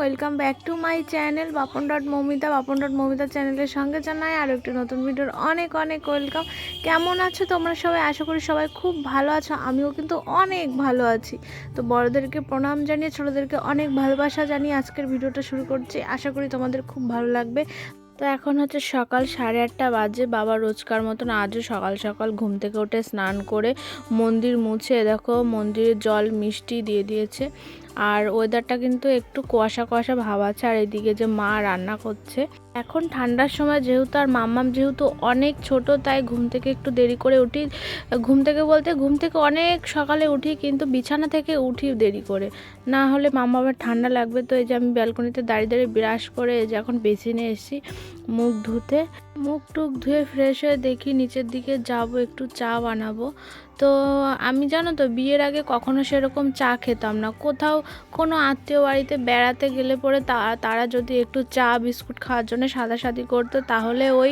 Welcome back to my channel Bapan dot Mamita Bapan dot Mamita চ্যানেলের সঙ্গে জানাই আর একটি নতুন ভিডিওর অনেক অনেক ওয়েলকাম কেমন আছো তোমরা সবাই? আশা করি সবাই খুব ভালো আছো, আমিও কিন্তু অনেক ভালো আছি। তো বড়দেরকে প্রণাম জানিয়ে, ছোটোদেরকে অনেক ভালোবাসা জানিয়ে আজকের ভিডিওটা শুরু করছি। আশা করি তোমাদের খুব ভালো লাগবে। তো এখন হচ্ছে সকাল সাড়ে আটটা বাজে। বাবা রোজকার মতন আজও সকাল সকাল ঘুম থেকে উঠে স্নান করে মন্দির মুছে, দেখো মন্দিরের জল মিষ্টি দিয়ে দিয়েছে। আর ওয়েদারটা কিন্তু একটু কুয়াশা কুয়াশা ভাব আছে, আর এদিকে যে মা রান্না করছে। এখন ঠান্ডার সময় যেহেতু আর মাম্মাম যেহেতু অনেক ছোট, তাই ঘুম থেকে একটু দেরি করে উঠি। ঘুম থেকে বলতে ঘুম থেকে অনেক সকালে উঠি, কিন্তু বিছানা থেকে উঠি দেরি করে। না হলে মাম্মামের ঠান্ডা লাগবে, তো এই যে আমি ব্যালকনিতে দাঁড়িয়ে দাঁড়িয়ে ব্রাশ করে এই যে এখন বেসিনে এসেছি মুখ ধুতে। মুখ টুক ধুয়ে ফ্রেশ হয়ে দেখি, নিচের দিকে যাব, একটু চা বানাবো। তো আমি জানো তো, বিয়ের আগে কখনো সেরকম চা খেতাম না। কোথাও কোনো আত্মীয় বাড়িতে বেড়াতে গেলে পরে তারা যদি একটু চা, বিস্কুট খাওয়ার জন্য সাদাসাদি করতো, তাহলে ওই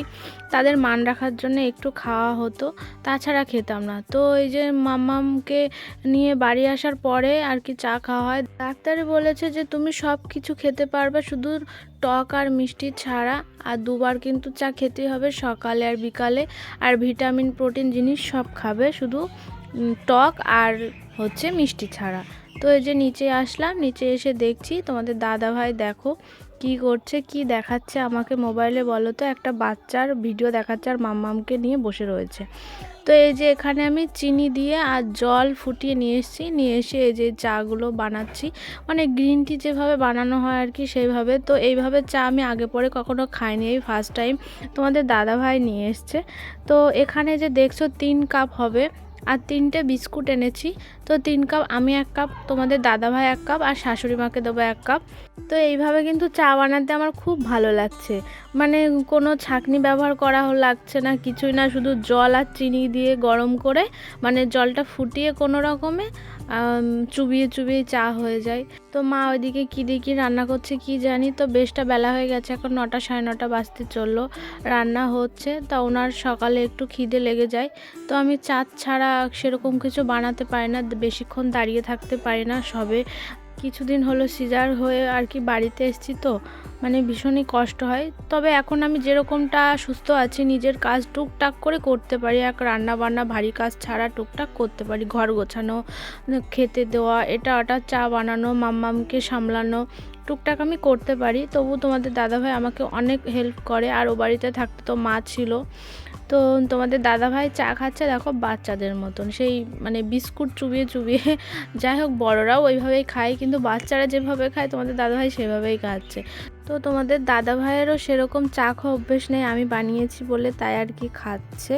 তাদের মান রাখার জন্য একটু খাওয়া হতো, তাছাড়া খেতাম না। তো এই যে মামামকে নিয়ে বাড়ি আসার পরে আর কি চা খাওয়া হয় ডাক্তারে বলেছে যে তুমি সব কিছু খেতে পারবে, শুধু টক আর মিষ্টি ছাড়া আর দুবার কিন্তু চা খেতেই হবে সকালে আর বিকালে। আর ভিটামিন, প্রোটিন জিনিস সব খাবে শুধু টক আর হচ্ছে মিষ্টি ছাড়া। তো এই যে নিচে আসলাম, নিচে এসে দেখছি তোমাদের দাদা ভাই দেখো কি করছে, কি দেখাচ্ছে আমাকে মোবাইলে বলো তো, একটা বাচ্চার ভিডিও দেখাচ্ছে আর মাম্মামকে নিয়ে বসে রয়েছে। তো এই যে এখানে আমি চিনি দিয়ে আর জল ফুটিয়ে নিয়ে এসেছি, নিয়ে এসে এই যে চাগুলো বানাচ্ছি। মানে গ্রিন টি যেভাবে বানানো হয় আর কি সেইভাবে। তো এইভাবে চা আমি আগে পরে কখনো খাইনি, এই ফার্স্ট টাইম তোমাদের দাদা ভাই নিয়ে এসছে। তো এখানে যে দেখছ তিন কাপ হবে। আর তিনটে বিস্কুট এনেছি। তো তিন কাপ, আমি এক কাপ, তোমাদের দাদা ভাই এক কাপ আর শাশুড়ি মাকে দেবো এক কাপ। তো এইভাবে কিন্তু চা বানাতে আমার খুব ভালো লাগছে। মানে কোনো ছাঁকনি ব্যবহার করা লাগছে না, কিছুই না, শুধু জল আর চিনি দিয়ে গরম করে মানে জলটা ফুটিয়ে কোনো রকমে চুবিয়ে চুবিয়ে চা হয়ে যায়। তো মা ওইদিকে কী দিয়ে কী রান্না করছে কি জানি? তো বেশটা বেলা হয়ে গেছে, এখন নটা সাড়ে নটা বাজতে চলল। রান্না হচ্ছে, তা ওনার সকালে একটু খিদে লেগে যায়। তো আমি চাঁদ ছাড়া সেরকম কিছু বানাতে পারি না, বেশিক্ষণ দাঁড়িয়ে থাকতে পারি না সবে। কিছুদিন হলো সিজার হয়ে আর কি বাড়িতে এসেছি তো মানে ভীষণই কষ্ট হয়। তবে এখন আমি যেরকমটা সুস্থ আছি, নিজের কাজ টুকটাক করে করতে পারি, এক রান্না বান্না ভারী কাজ ছাড়া টুকটাক করতে পারি। ঘর গোছানো, খেতে দেওয়া, এটা ওটা, চা বানানো, মাম্মামকে সামলানো, টুকটাক আমি করতে পারি। তবু তোমাদের দাদাভাই আমাকে অনেক হেল্প করে, আর ও বাড়িতে থাকতে তো মা ছিল। তো তোমাদের দাদাভাই চা খাচ্ছে, দেখো বাচ্চাদের মতন। সেই মানে বিস্কুট চুবিয়ে চুবিয়ে, যাই হোক বড়রাও ওইভাবেই খায়, কিন্তু বাচ্চারা যেভাবে খায়, তোমাদের দাদাভাই সেভাবেই খাচ্ছে। তো তোমাদের দাদা ভাইয়েরও সেরকম চা খাওয়া অভ্যেস নেই, আমি বানিয়েছি বলে তাই আর কি খাচ্ছে।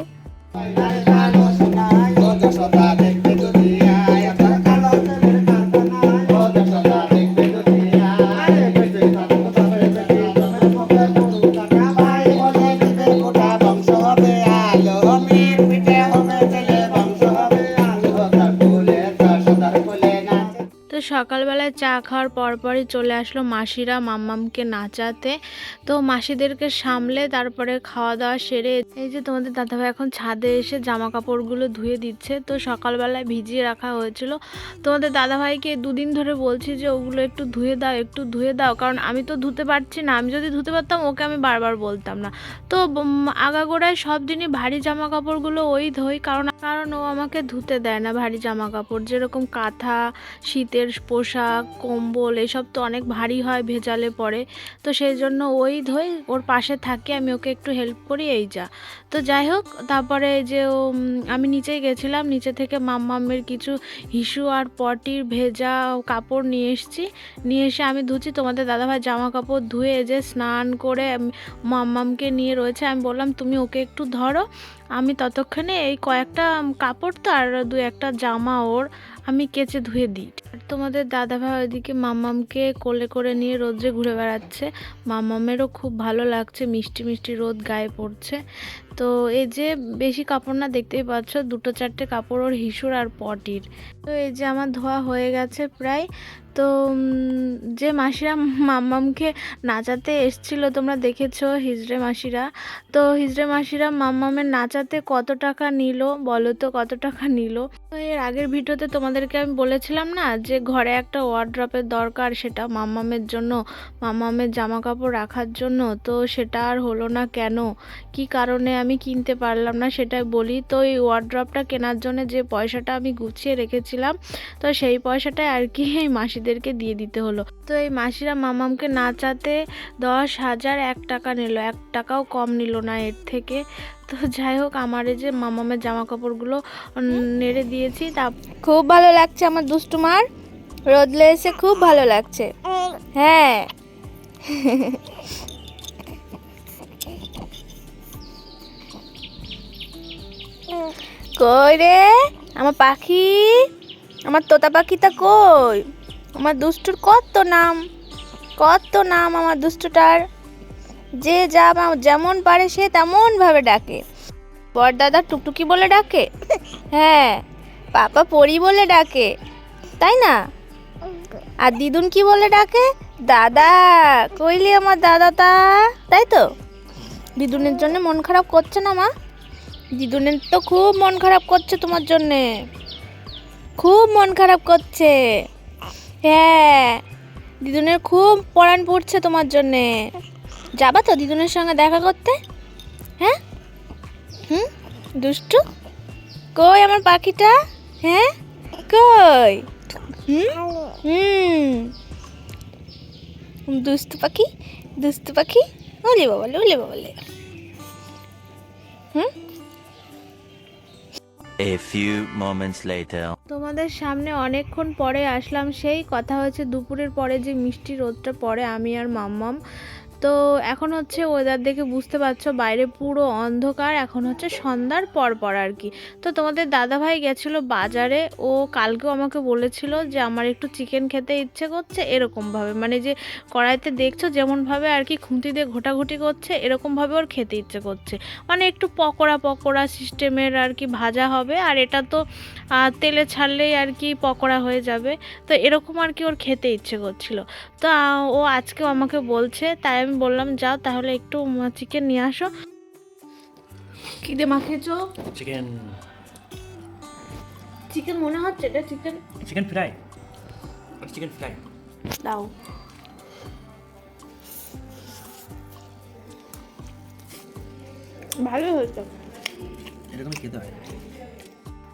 সকালবেলায় চা খাওয়ার পরপরই চলে আসলো মাসিরা মাম্মামকে নাচাতে। তো মাসিদেরকে সামলে তারপরে খাওয়া দাওয়া সেরে এই যে তোমাদের দাদাভাই এখন ছাদে এসে জামা কাপড়গুলো ধুয়ে দিচ্ছে। তো সকালবেলায় ভিজিয়ে রাখা হয়েছিল। তোমাদের দাদাভাইকে দুদিন ধরে বলছি যে ওগুলো একটু ধুয়ে দাও, একটু ধুয়ে দাও। কারণ আমি তো ধুতে পারছি না। আমি যদি ধুতে পারতাম, ওকে আমি বারবার বলতাম না। তো আগাগোড়ায় সব দিনই ভারী জামা কাপড়গুলো ওই ধোই। কারণ কারণ ও আমাকে ধুতে দেয় না ভারী জামা কাপড় যেরকম কাঁথা, শীতের পোশাক কম্বল এসব তো অনেক ভারী হয় ভেজালে পরে তো সেই জন্য ওই ধোই ওর পাশে থাকে আমি ওকে একটু হেল্প করি এই যা। তো যাই হোক তারপরে যে ও, আমি নিচেই গেছিলাম নিচে থেকে মাম্মামের কিছু হিসু আর পটির ভেজা কাপড় নিয়ে এসেছি। নিয়ে এসে আমি ধুচ্ছি তোমাদের দাদাভাই জামা কাপড় ধুয়ে যে স্নান করে মাম্মামকে নিয়ে রয়েছে। আমি বললাম তুমি ওকে একটু ধরো। আমি ততক্ষণে এই কয়েকটা কাপড় তো আর দু একটা জামা ওর আমি কেচে ধুয়ে দিই। আর তোমাদের দাদাভাই ওইদিকে মামামকে কোলে করে নিয়ে রোদ্রে ঘুরে বেড়াচ্ছে। মামামেরও খুব ভালো লাগছে, মিষ্টি মিষ্টি রোদ গায়ে পড়ছে। তো এই যে বেশি কাপড় না দেখতেই পাচ্ছ, দুটো চারটে কাপড় ওর হিসুর আর পটির। তো এই যে আমার ধোয়া হয়ে গেছে প্রায়। তো যে মাসিরা মাম্মামকে নাচাতে এসছিল, তোমরা দেখেছ হিজড়ে মাসিরা? তো হিজড়ে মাসিরা মাম্মামের নাচাতে কত টাকা নিল বলো তো, কত টাকা নিল? তো এর আগের ভিডিওতে তোমাদেরকে আমি বলেছিলাম না যে ঘরে একটা ওয়ার্ড্রপের দরকার, সেটা মাম্মামের জন্য, মাম্মামের জামা কাপড় রাখার জন্য। তো সেটা আর হলো না কেন? কি কারণে আমি কিনতে পারলাম না সেটাই বলি। তো এই ওয়ার্ড্রপটা কেনার জন্য যে পয়সাটা আমি গুছিয়ে রেখেছিলাম, তো সেই পয়সাটাই আর কি এই মাসিদেরকে দিয়ে দিতে হলো। তো এই মাসিরা মামামকে না চাতে দশ হাজার এক টাকা নিল। এক টাকাও কম নিল না এর থেকে। তো যাই হোক, আমার যে মামামের জামা কাপড়গুলো নেড়ে দিয়েছি, তা খুব ভালো লাগছে আমার দুষ্টুমার রোদলে এসে খুব ভালো লাগছে। হ্যাঁ। কই রে? আমার পাখি? আমার তোতা পাখিটা কই? আমার দুষ্টুর কত নাম কত নাম আমার দুষ্টুটার। যে যা যেমন পারে সে তেমন ভাবে ডাকে। বর দাদা টুকটুকি বলে ডাকে? হ্যাঁ পাপা পরি বলে ডাকে, তাই না? আর দিদুন কি বলে ডাকে? দাদা, কইলি আমার দাদাটা, তাই তো? দিদুনের জন্য মন খারাপ করছে না মা? দিদুনের তো খুব মন খারাপ করছে তোমার জন্যে। খুব মন খারাপ করছে। হ্যাঁ দিদুনের খুব পড়ান পড়ছে তোমার জন্যে। যাবা তো দিদুনের সঙ্গে দেখা করতে? হ্যাঁ? হুম? দুষ্টু? কই আমার পাখিটা? হ্যাঁ? কই? হুম? হুম। দুষ্টু পাখি? দুষ্টু পাখি? ওলে বাবালে ওলে বাবালে Few moments later. তোমাদের সামনে অনেকক্ষণ পরে আসলাম সেই কথা হচ্ছে দুপুরের পরে যে মিষ্টি রোদটা পরে আমি আর মাম্মাম তো এখন হচ্ছে ওয়েদার দেখে বুঝতে পারছ, বাইরে পুরো অন্ধকার, এখন হচ্ছে সন্ধ্যার পর পর আর কি। তো তোমাদের দাদাভাই গেছিল বাজারে, ও কালকেও আমাকে বলেছিল যে আমার একটু চিকেন খেতে ইচ্ছে করছে এরকমভাবে। মানে যে কড়াইতে দেখছ যেমনভাবে আর কি খুঁতি দিয়ে ঘোটাঘুটি করছে, এরকমভাবে ওর খেতে ইচ্ছে করছে। মানে একটু পকোড়া পকোড়া সিস্টেমের আর কি ভাজা হবে, আর এটা তো তেলে ছাড়লেই আর কি পকোড়া হয়ে যাবে। তো এরকম আর কি ওর খেতে ইচ্ছে করছিল। তো ও আজকেও আমাকে বলছে, তাই আমি বললাম যাও তাহলে একটু চিকেন নিয়ে আসো। কি দিয়ে মাখিয়েছো চিকেন। চিকেন মনে হচ্ছে এটা chicken? Chicken fry. Chicken fry. দাও। ভালো হয়েছে। এরকমই খেতে হয়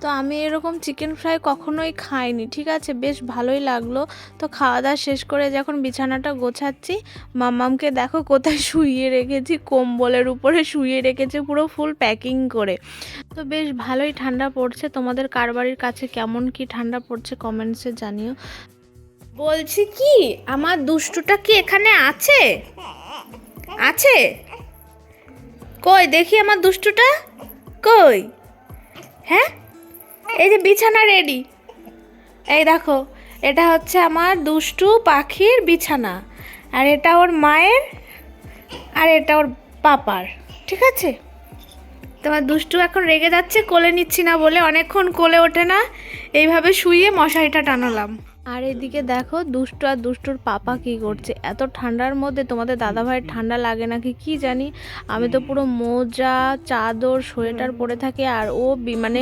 তো আমি এরকম চিকেন ফ্রাই কখনোই খাইনি, ঠিক আছে? বেশ ভালোই লাগল। তো খাওয়া দাওয়া শেষ করে যখন বিছানাটা গোছাচ্ছি মামামকে দেখো কোথায় শুইয়ে রেখেছি, কম্বলের উপরে শুইয়ে রেখেছে, পুরো ফুল প্যাকিং করে। তো বেশ ভালোই ঠান্ডা পড়ছে। তোমাদের কার বাড়ির কাছে কেমন কি ঠান্ডা পড়ছে কমেন্টসে জানিও। বলছি কি, আমার দুষ্টুটা কি এখানে আছে? আছে? কই, দেখি আমার দুষ্টুটা? কই? হ্যাঁ? এই যে বিছানা রেডি এই দেখো, এটা হচ্ছে আমার দুষ্টু পাখির বিছানা। আর এটা ওর মায়ের, আর এটা ওর পাপার, ঠিক আছে? তোমার দুষ্টু এখন রেগে যাচ্ছে, কোলে নিচ্ছি না বলে, অনেকক্ষণ কোলে ওঠে না। এইভাবে শুয়ে মশারিটা টানালাম। আর এদিকে দেখো দুষ্টু আর দুষ্টুর পাপা কি করছে? এত ঠান্ডার মধ্যে তোমাদের দাদা ভাইয়ের ঠান্ডা লাগে নাকি কি জানি? আমি তো পুরো মোজা, চাদর, সোয়েটার পরে থাকি আর ও মানে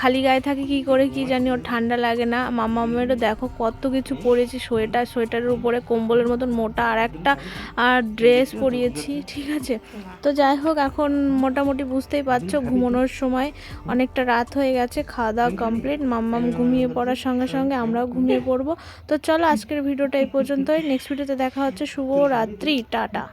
খালি গায়ে থাকে কি করে কি জানি ওর ঠান্ডা লাগে না। মামামেরও দেখো কত কিছু পরেছি, সোয়েটার, সোয়েটারের উপরে কম্বলের মতন মোটা আর একটা আর ড্রেস পরিয়েছি, ঠিক আছে? তো যাই হোক, এখন মোটামুটি বুঝতেই পারছ ঘুমানোর সময় অনেকটা রাত হয়ে গেছে, খাওয়া দাওয়া কমপ্লিট মাম্মাম ঘুমিয়ে পড়ার সঙ্গে সঙ্গে আমরাও ঘুমিয়ে পড়ব তো চলো আজকের ভিডিওটা এই পর্যন্তই। নেক্সট ভিডিওতে দেখা হচ্ছে। শুভ রাত্রি টাটা।